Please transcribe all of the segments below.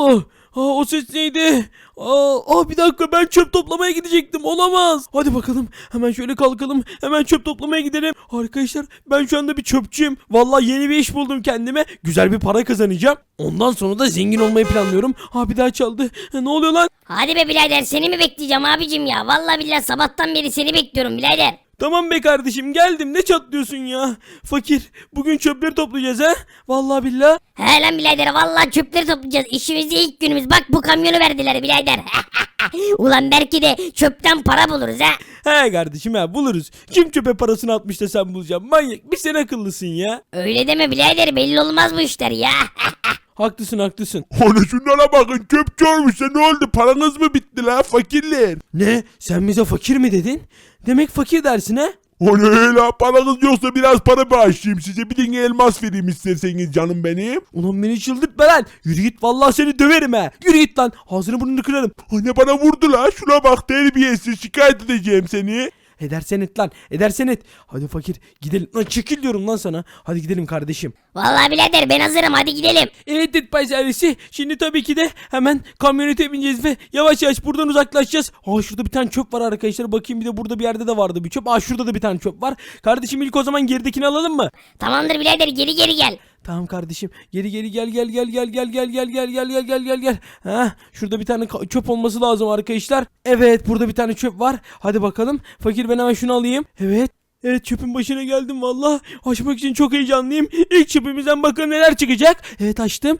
Allah. Aa, o ses neydi? Aa, aa, bir dakika ben çöp toplamaya gidecektim. Olamaz. Hadi bakalım. Hemen şöyle kalkalım. Hemen çöp toplamaya gidelim. Arkadaşlar ben şu anda bir çöpçüyüm. Vallahi yeni bir iş buldum kendime. Güzel bir para kazanacağım. Ondan sonra da zengin olmayı planlıyorum. Ha bir daha çaldı. Ha, ne oluyor lan? Hadi be birader seni mi bekleyeceğim abicim ya? Vallahi billahi sabahtan beri seni bekliyorum birader. Tamam be kardeşim geldim. Ne çatlıyorsun ya? Fakir. Bugün çöpleri toplayacağız ha? Vallahi billah. He lan birader vallahi çöpleri toplayacağız. İşimizde ilk günümüz. Bak bu kamyonu verdiler birader. Ulan belki de çöpten para buluruz ha. He kardeşim ha buluruz. Kim çöpe parasını atmış da sen bulacaksın. Manyak bir sen akıllısın ya. Öyle deme birader belli olmaz bu işler ya. Haklısın haklısın. Ana şunlara bakın çöpçü olmuşsa ne oldu paranız mı bitti la fakirler? Ne? Sen bize fakir mi dedin? Demek fakir dersin ha? Ana öyle paranız yoksa biraz para bağışlayayım size bir tane elmas vereyim isterseniz canım benim. Ulan beni çıldırtma lan. Yürü git vallahi seni döverim ha. Yürü git lan. Ağzını burnunu kırarım. Anne bana vurdu la şuna bak terbiyesiz şikayet edeceğim seni. Edersen et lan. Edersen et. Hadi fakir gidelim. Lan çekil diyorum lan sana. Hadi gidelim kardeşim. Vallahi birader ben hazırım hadi gidelim. Evet Ditpay servisi. Şimdi tabii ki de hemen kamyonete bineceğiz ve yavaş yavaş buradan uzaklaşacağız. Aa şurada bir tane çöp var arkadaşlar. Bakayım bir de burada bir yerde de vardı bir çöp. Aa şurada da bir tane çöp var. Kardeşim ilk o zaman geridekini alalım mı? Tamamdır birader geri geri gel. Tamam kardeşim. Geri geri gel gel gel gel gel gel gel gel gel gel gel gel gel. Ha, şurada bir tane çöp olması lazım arkadaşlar. Evet, burada bir tane çöp var. Hadi bakalım. Fakir ben hemen şunu alayım. Evet. Evet çöpün başına geldim valla. Açmak için çok heyecanlıyım. İlk çöpümüzden bakın neler çıkacak. Evet açtım.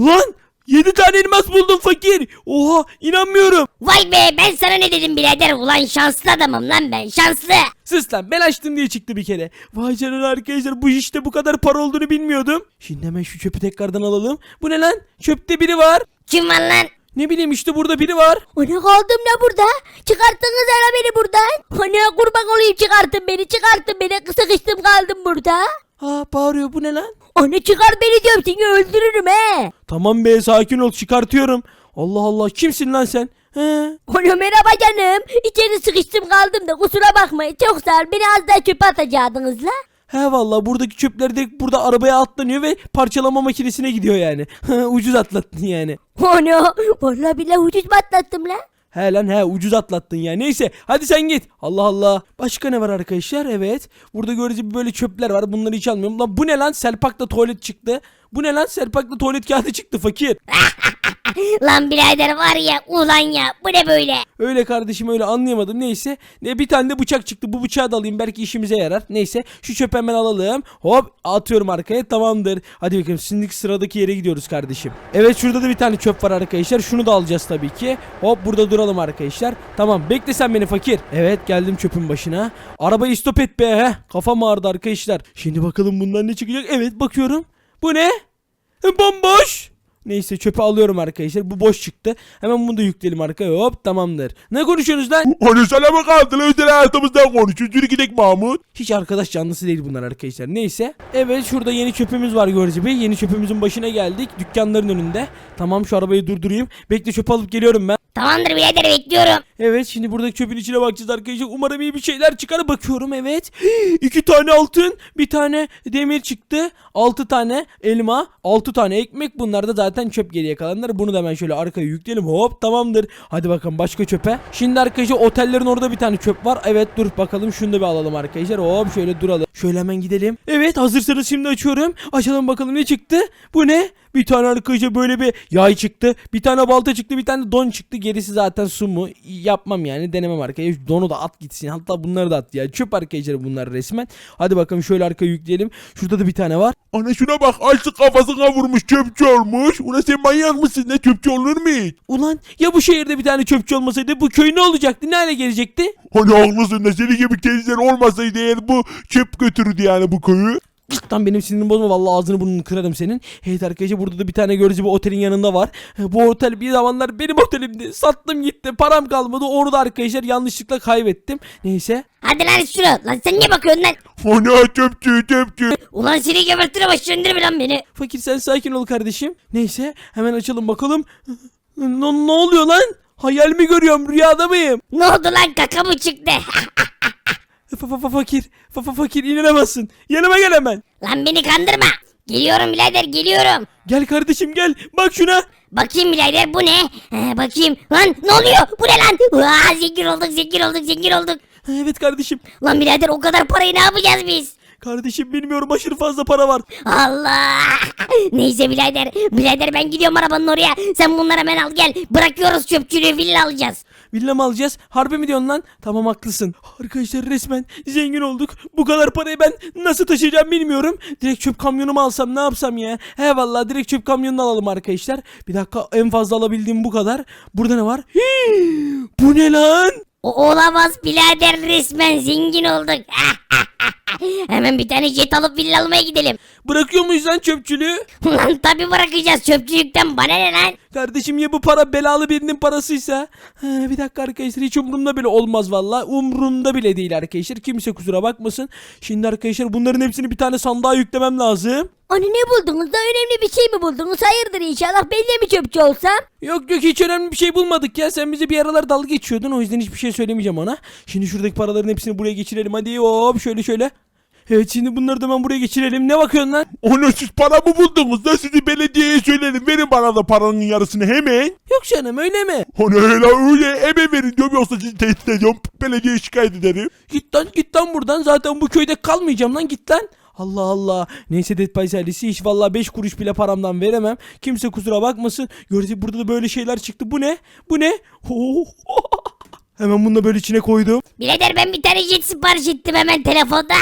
Lan 7 tane elmas buldum fakir. Oha inanmıyorum. Vay be ben sana ne dedim birader ulan şanslı adamım lan ben şanslı. Sus lan ben açtım diye çıktı bir kere. Vay canına arkadaşlar bu işte bu kadar para olduğunu bilmiyordum. Şimdi hemen şu çöpü tekrardan alalım. Bu ne lan? Çöpte biri var. Kim var lan? Ne bileyim işte burada biri var. Ana kaldım ne burada? Çıkarttınız ara beni buradan. Ana kurban olayım çıkartın beni çıkartın beni sıkıştım kaldım burada. Ha bağırıyor bu ne lan? Ana çıkar beni diyorum seni öldürürüm he. Tamam be sakin ol çıkartıyorum. Allah Allah kimsin lan sen? He? Ana merhaba canım. İçeri sıkıştım kaldım da kusura bakmayın. Çok sağ ol beni az daha çöpe atacaktınız la. He vallahi buradaki çöpler direkt burada arabaya atlanıyor ve parçalama makinesine gidiyor yani. ucuz atlattın yani. Ana vallahi billahi ucuz patlattım la. He lan he ucuz atlattın ya. Neyse hadi sen git. Allah Allah. Başka ne var arkadaşlar? Evet. Burada gördüğünüz gibi böyle çöpler var. Bunları hiç almıyorum. Lan bu ne lan? Selpak'ta tuvalet çıktı. Bu ne lan? Selpak'ta tuvalet kağıdı çıktı fakir. Lan birader var ya ulan ya bu ne böyle? Öyle kardeşim öyle anlayamadım. Neyse. Ne bir tane de bıçak çıktı. Bu bıçağı da alayım. Belki işimize yarar. Neyse. Şu çöpü hemen alalım. Hop atıyorum arkaya. Tamamdır. Hadi bakalım. Şimdi sıradaki yere gidiyoruz kardeşim. Evet şurada da bir tane çöp var arkadaşlar. Şunu da alacağız tabii ki. Hop burada duralım arkadaşlar. Tamam. Bekle sen beni fakir. Evet geldim çöpün başına. Arabayı stop et be. Heh. Kafam ağrıdı arkadaşlar. Şimdi bakalım bundan ne çıkacak. Evet bakıyorum. Bu ne? Bomboş. Neyse çöpü alıyorum arkadaşlar. Bu boş çıktı. Hemen bunu da yükleyelim arkaya. Hop tamamdır. Ne konuşuyorsunuz lan? Ana sana mı kaldı lan özel hayatımızdan konuşuyoruz yürü gidelim Mahmut. Hiç arkadaş canlısı değil bunlar arkadaşlar. Neyse. Evet şurada yeni çöpümüz var gördüğünüz gibi. Yeni çöpümüzün başına geldik. Dükkanların önünde. Tamam şu arabayı durdurayım. Bekle çöp alıp geliyorum ben. Tamamdır birader bekliyorum. Evet şimdi buradaki çöpün içine bakacağız arkadaşlar. Umarım iyi bir şeyler çıkar. Bakıyorum evet. İki tane altın. Bir tane demir çıktı. Altı tane elma. Altı tane ekmek. Bunlar da zaten çöp geriye kalanlar. Bunu da hemen şöyle arkaya yükleyelim. Hop tamamdır. Hadi bakalım başka çöpe. Şimdi arkadaşlar otellerin orada bir tane çöp var. Evet dur bakalım şunu da bir alalım arkadaşlar. Hop şöyle duralım. Şöyle hemen gidelim. Evet hazırsanız şimdi açıyorum. Açalım bakalım ne çıktı. Bu ne? Bir tane arkadaşlar böyle bir yay çıktı. Bir tane balta çıktı. Bir tane don çıktı. Gerisi zaten su mu? Yapmam yani. Denemem arkadaşlar. Donu da at gitsin. Hatta bunları da at ya. Çöp arkadaşlar bunlar resmen. Hadi bakalım şöyle arkaya yükleyelim. Şurada da bir tane var. Ana şuna bak açlık kafasına vurmuş çöpçü olmuş. Ulan sen manyak mısın ne çöpçü olur mu hiç? Ulan ya bu şehirde bir tane çöpçü olmasaydı bu köy ne olacaktı? Ne hale gelecekti? Hani haklısın da senin gibi teyzeler olmasaydı eğer bu çöp götürürdü yani bu köyü. Tam benim sinirimi bozma vallahi ağzını burnunu kırarım senin. Evet arkadaşlar burada da bir tane görücü bir otelin yanında var. E, Bu otel bir zamanlar benim otelimdi. Sattım gitti. Param kalmadı. Orada arkadaşlar yanlışlıkla kaybettim. Neyse. Hadi lan şunu lan sen niye bakıyorsun lan? Ana çöpçü çöpçü. Ulan seni gebertirim aşağı indirme lan beni. Fakir sen sakin ol kardeşim. Neyse hemen açalım bakalım. Ne, ne oluyor lan? Hayal mi görüyorum? Rüyada mıyım? Ne oldu lan kaka mı çıktı? Fa- fa- fa- fakir. Fa- fa- fakir inanamazsın. Yanıma gel hemen. lan beni kandırma. Geliyorum birader geliyorum. Gel kardeşim gel. Bak şuna. Bakayım birader bu ne? He, bakayım. Lan ne oluyor? Bu ne lan? Aa, zengin olduk zengin olduk zengin olduk. Evet kardeşim. Lan birader o kadar parayı ne yapacağız biz? Kardeşim bilmiyorum aşırı fazla para var. Allah! Neyse birader. Birader ben gidiyorum arabanın oraya. Sen bunları hemen al gel. Bırakıyoruz çöpçülüğü villa alacağız. Villa mı alacağız? Harbi mi diyorsun lan? Tamam haklısın. Arkadaşlar resmen zengin olduk. Bu kadar parayı ben nasıl taşıyacağım bilmiyorum. Direkt çöp kamyonu mu alsam ne yapsam ya? He vallahi direkt çöp kamyonunu alalım arkadaşlar. Bir dakika en fazla alabildiğim bu kadar. Burada ne var? Hii, bu ne lan? O olamaz birader resmen zengin olduk. Hemen bir tane jet alıp villa almaya gidelim. Bırakıyor muyuz lan çöpçülüğü? Lan tabi bırakacağız çöpçülükten bana ne lan? Kardeşim ya bu para belalı birinin parasıysa? Ha, bir dakika arkadaşlar hiç umurumda bile olmaz valla. Umurumda bile değil arkadaşlar. Kimse kusura bakmasın. Şimdi arkadaşlar bunların hepsini bir tane sandığa yüklemem lazım. Hani ne buldunuz da önemli bir şey mi buldunuz? Hayırdır inşallah ben de mi çöpçü olsam? Yok yok hiç önemli bir şey bulmadık ya. Sen bize bir aralar dalga geçiyordun. O yüzden hiçbir şey söylemeyeceğim ona. Şimdi şuradaki paraların hepsini buraya geçirelim. Hadi hop şöyle şöyle. Evet şimdi bunları da hemen buraya geçirelim. Ne bakıyorsun lan? Onu siz para mı buldunuz da sizi belediyeye söyledim. Verin bana da paranın yarısını hemen. Yok canım öyle mi? Onu öyle öyle hemen verin diyorum yoksa sizi tehdit ediyorum. Belediyeye şikayet ederim. Git lan git lan buradan. Zaten bu köyde kalmayacağım lan git lan. Allah Allah. Neyse Dead Pies ailesi hiç vallahi 5 kuruş bile paramdan veremem. Kimse kusura bakmasın. Gördüğünüz burada da böyle şeyler çıktı. Bu ne? Bu ne? Hemen bunu da böyle içine koydum. Birader ben bir tane jet sipariş ettim hemen telefonda.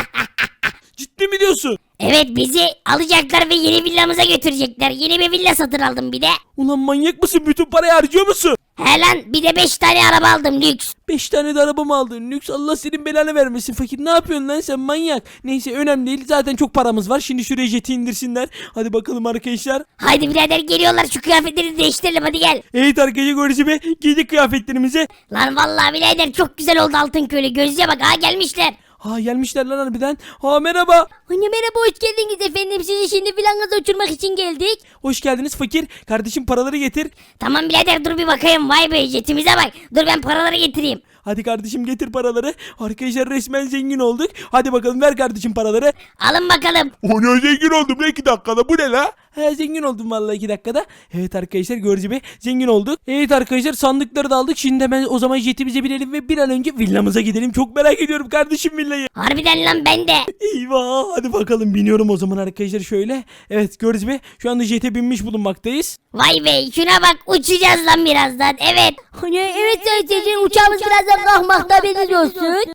Ciddi mi diyorsun? evet bizi alacaklar ve yeni villamıza götürecekler. Yeni bir villa satın aldım bir de. Ulan manyak mısın? Bütün parayı harcıyor musun? He lan bir de 5 tane araba aldım lüks. 5 tane de araba mı aldın? Lüks Allah senin belanı vermesin fakir. Ne yapıyorsun lan sen manyak? Neyse önemli değil. Zaten çok paramız var. Şimdi şuraya jeti indirsinler. Hadi bakalım arkadaşlar. Haydi birader geliyorlar şu kıyafetleri değiştirelim hadi gel. Evet arkadaşlar gördüğünüz gibi giydik kıyafetlerimizi. Lan vallahi birader çok güzel oldu altın köylü. Gözlüğe bak ha gelmişler. Ha gelmişler lan harbiden. Ha merhaba. Hani merhaba hoş geldiniz efendim. Sizi şimdi filangaza uçurmak için geldik. Hoş geldiniz fakir. Kardeşim paraları getir. Tamam birader dur bir bakayım vay be jetimize bak. Dur ben paraları getireyim. Hadi kardeşim getir paraları. Arkadaşlar resmen zengin olduk. Hadi bakalım ver kardeşim paraları. Alın bakalım. Onu zengin oldum ne iki dakikada bu ne la? He zengin oldum vallahi iki dakikada. Evet arkadaşlar gördüğünüz gibi zengin olduk. Evet arkadaşlar sandıkları da aldık. Şimdi hemen o zaman jetimize binelim ve bir an önce villamıza gidelim. Çok merak ediyorum kardeşim villayı. Harbiden lan ben de. Eyvah hadi bakalım biniyorum o zaman arkadaşlar şöyle. Evet gördüğünüz gibi şu anda jete binmiş bulunmaktayız. Vay be şuna bak uçacağız lan birazdan. Evet. Hani evet sayın uçağımız birazdan kalkmakta haberiniz olsun.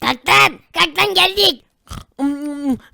Kalk lan. Kalk lan geldik.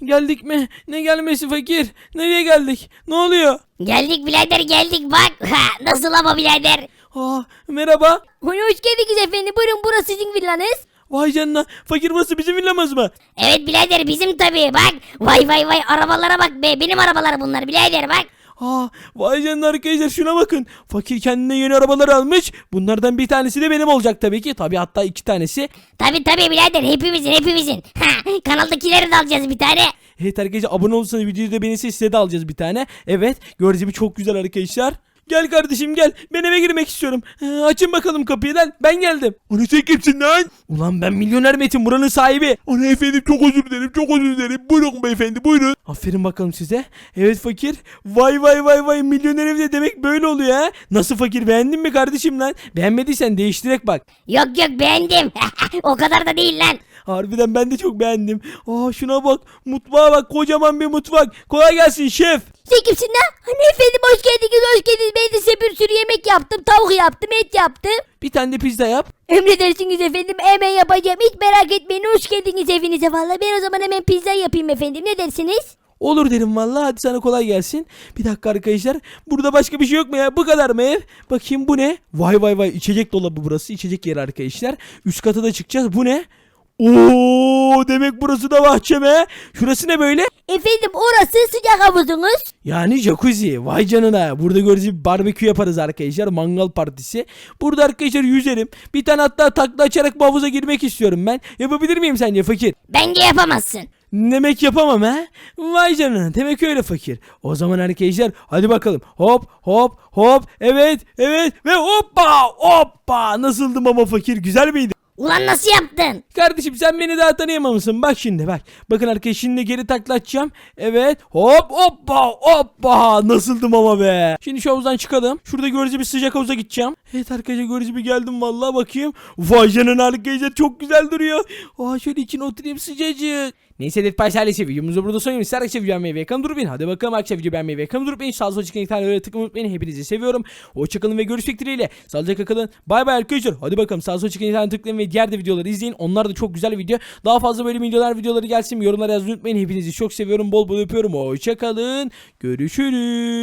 Geldik mi? Ne gelmesi fakir? Nereye geldik? Ne oluyor? Geldik birader geldik bak. Ha, nasıl ama birader. Aa, merhaba. Hoş geldiniz efendim. Buyurun burası sizin villanız. Vay canına. Fakir burası bizim villamız mı? Evet birader bizim tabii bak. Vay vay vay arabalara bak be. Benim arabalar bunlar birader bak. Aa, vay canına arkadaşlar şuna bakın. Fakir kendine yeni arabalar almış. Bunlardan bir tanesi de benim olacak tabii ki. Tabii hatta iki tanesi. Tabii tabii birader hepimizin hepimizin. Ha, kanaldakileri de alacağız bir tane. Evet arkadaşlar abone olursanız videoyu da beğenirseniz size de alacağız bir tane. Evet gördüğünüz gibi çok güzel arkadaşlar. Gel kardeşim gel. Ben eve girmek istiyorum. Ee, açın bakalım kapıyı lan. Ben geldim. Onu sen kimsin lan? Ulan ben milyoner Metin buranın sahibi. Onu efendim çok özür dilerim çok özür dilerim. Buyurun beyefendi buyurun. Aferin bakalım size. Evet fakir. Vay vay vay vay milyoner evde demek böyle oluyor ha. Nasıl fakir beğendin mi kardeşim lan? Beğenmediysen değiştirek bak. Yok yok beğendim. o kadar da değil lan. Harbiden ben de çok beğendim. Aa şuna bak. Mutfağa bak. Kocaman bir mutfak. Kolay gelsin şef. Sen kimsin lan? Hani efendim hoş geldiniz hoş geldiniz. Ben de size bir sürü yemek yaptım. Tavuk yaptım et yaptım. Bir tane de pizza yap. Emredersiniz efendim hemen yapacağım. Hiç merak etmeyin hoş geldiniz evinize valla. Ben o zaman hemen pizza yapayım efendim. Ne dersiniz? Olur derim vallahi hadi sana kolay gelsin. Bir dakika arkadaşlar. Burada başka bir şey yok mu ya? Bu kadar mı ev? Bakayım bu ne? Vay vay vay içecek dolabı burası. İçecek yeri arkadaşlar. Üst kata da çıkacağız. Bu ne? Oo demek burası da bahçeme. Şurası ne böyle? Efendim orası sıcak havuzunuz. Yani jacuzzi. Vay canına. Burada gördüğünüz gibi barbekü yaparız arkadaşlar. Mangal partisi. Burada arkadaşlar yüzerim. Bir tane hatta takla açarak bu havuza girmek istiyorum ben. Yapabilir miyim sence fakir? Bence yapamazsın. Demek yapamam ha? Vay canına demek öyle fakir. O zaman arkadaşlar hadi bakalım. Hop hop hop evet evet ve hoppa hoppa. Nasıldım ama fakir güzel miydi? Ulan nasıl yaptın? Kardeşim sen beni daha tanıyamamışsın. Bak şimdi bak. Bakın arkadaşlar şimdi geri taklatacağım. Evet. Hop hoppa hoppa. Nasıldım ama be. Şimdi şu havuzdan çıkalım. Şurada gördüğünüz bir sıcak havuza gideceğim. Evet arkadaşlar gördüğünüz bir geldim vallahi bakayım. Vay canına arkadaşlar çok güzel duruyor. Aa şöyle içine oturayım sıcacık. Neyse Dead Pies ailesi videomuzu burada sonuyum. İster arkadaşlar video beğenmeyi ve yakın durup beni. Hadi bakalım arkadaşlar video beğenmeyi ve yakın durup beni. Sağ sol çıkan tane öyle tıklamayı unutmayın. Hepinizi seviyorum. Hoşçakalın ve görüşmek dileğiyle. Sağlıcakla kalın. Bay bay arkadaşlar. Hadi bakalım sağ sol çıkan tane tıklayın ve diğer de videoları izleyin. Onlar da çok güzel video. Daha fazla böyle videolar videoları gelsin. Yorumlara yazmayı unutmayın. Hepinizi çok seviyorum. Bol bol öpüyorum. Hoşçakalın. Görüşürüz.